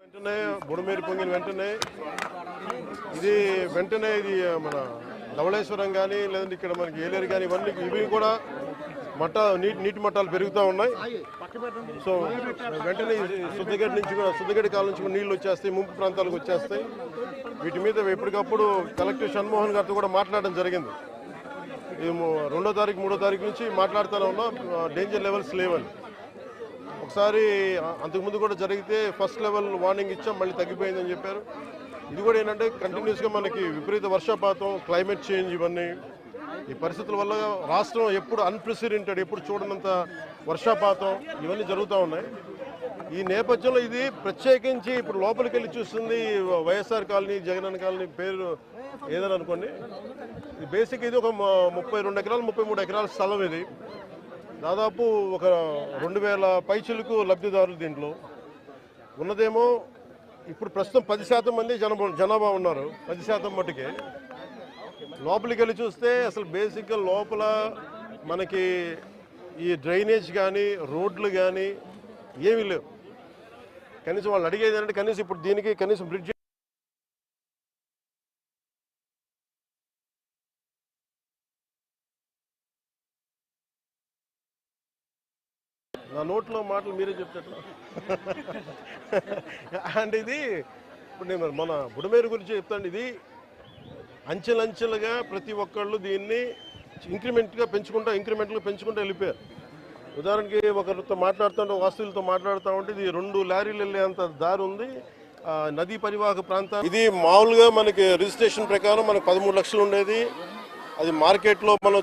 వెంటనే బుడమేరు పొంగిన వెంటనే ఇది వెంటనే ఇది మన ధవళేశ్వరం కానీ లేదంటే ఇక్కడ మనకి ఏలేరు కానీ ఇవన్నీ ఇవి కూడా మట్ట నీటి నీటి మట్టాలు పెరుగుతూ ఉన్నాయి. సో వెంటనే ఈ శుద్ధగడ్డ నుంచి కూడా శుద్ధగడ్డ కాలం నుంచి కూడా వచ్చేస్తాయి ముంపు ప్రాంతాలకు వచ్చేస్తాయి. వీటి మీద ఎప్పటికప్పుడు కలెక్టర్ షణ్మోహన్ గారితో కూడా మాట్లాడడం జరిగింది. ఇది రెండో తారీఖు మూడో తారీఖు నుంచి మాట్లాడుతూనే ఉన్నాం. డేంజర్ లెవెల్స్ లేవని. ఒకసారి అంతకుముందు కూడా జరిగితే ఫస్ట్ లెవెల్ వార్నింగ్ ఇచ్చాం మళ్ళీ తగ్గిపోయిందని చెప్పారు. ఇది కూడా ఏంటంటే కంటిన్యూస్గా మనకి విపరీత వర్షపాతం క్లైమేట్ చేంజ్ ఇవన్నీ. ఈ పరిస్థితుల వల్ల రాష్ట్రం ఎప్పుడు అన్ప్రెసిడెంటెడ్ ఎప్పుడు చూడనంత వర్షపాతం ఇవన్నీ జరుగుతూ ఉన్నాయి. ఈ నేపథ్యంలో ఇది ప్రత్యేకించి ఇప్పుడు లోపలికి వెళ్ళి చూస్తుంది వైఎస్ఆర్ కాలనీ జగనన్న కాలనీ పేరు ఏదని అనుకోండి. బేసిక్ ఇది ఒక ముప్పై రెండు ఎకరాలు ముప్పై మూడు ఎకరాల స్థలం ఇది. దాదాపు ఒక రెండు వేల పైచులకు లబ్ధిదారులు దీంట్లో. ఉన్నదేమో ఇప్పుడు ప్రస్తుతం పది శాతం మంది జనబా జనాభా ఉన్నారు పది శాతం మట్టుకే లోపలికి వెళ్ళి చూస్తే అసలు బేసిక్గా లోపల మనకి ఈ డ్రైనేజ్ కానీ రోడ్లు కానీ ఏమీ లేవు. కనీసం వాళ్ళు అడిగేది అంటే కనీసం ఇప్పుడు దీనికి కనీసం బ్రిడ్జ్ నా నోట్లో మాటలు మీరే చెప్తారు. అండ్ ఇది ఇప్పుడు నేను మన బుడమేరు గురించి చెప్తాను. ఇది అంచెలంచెలుగా ప్రతి ఒక్కళ్ళు దీన్ని ఇంక్రిమెంట్గా పెంచుకుంటా ఇంక్రిమెంట్గా పెంచుకుంటూ వెళ్ళిపోయారు. ఉదాహరణకి ఒకరితో మాట్లాడుతుంటే వాస్తువులతో మాట్లాడుతూ ఉంటే ఇది రెండు లారీలు వెళ్ళేంత దారి ఉంది. ఆ, నదీ పరివాహక ప్రాంతం ఇది మామూలుగా మనకి రిజిస్ట్రేషన్ ప్రకారం మనకు పదమూడు లక్షలు ఉండేది. అది మార్కెట్లో మనం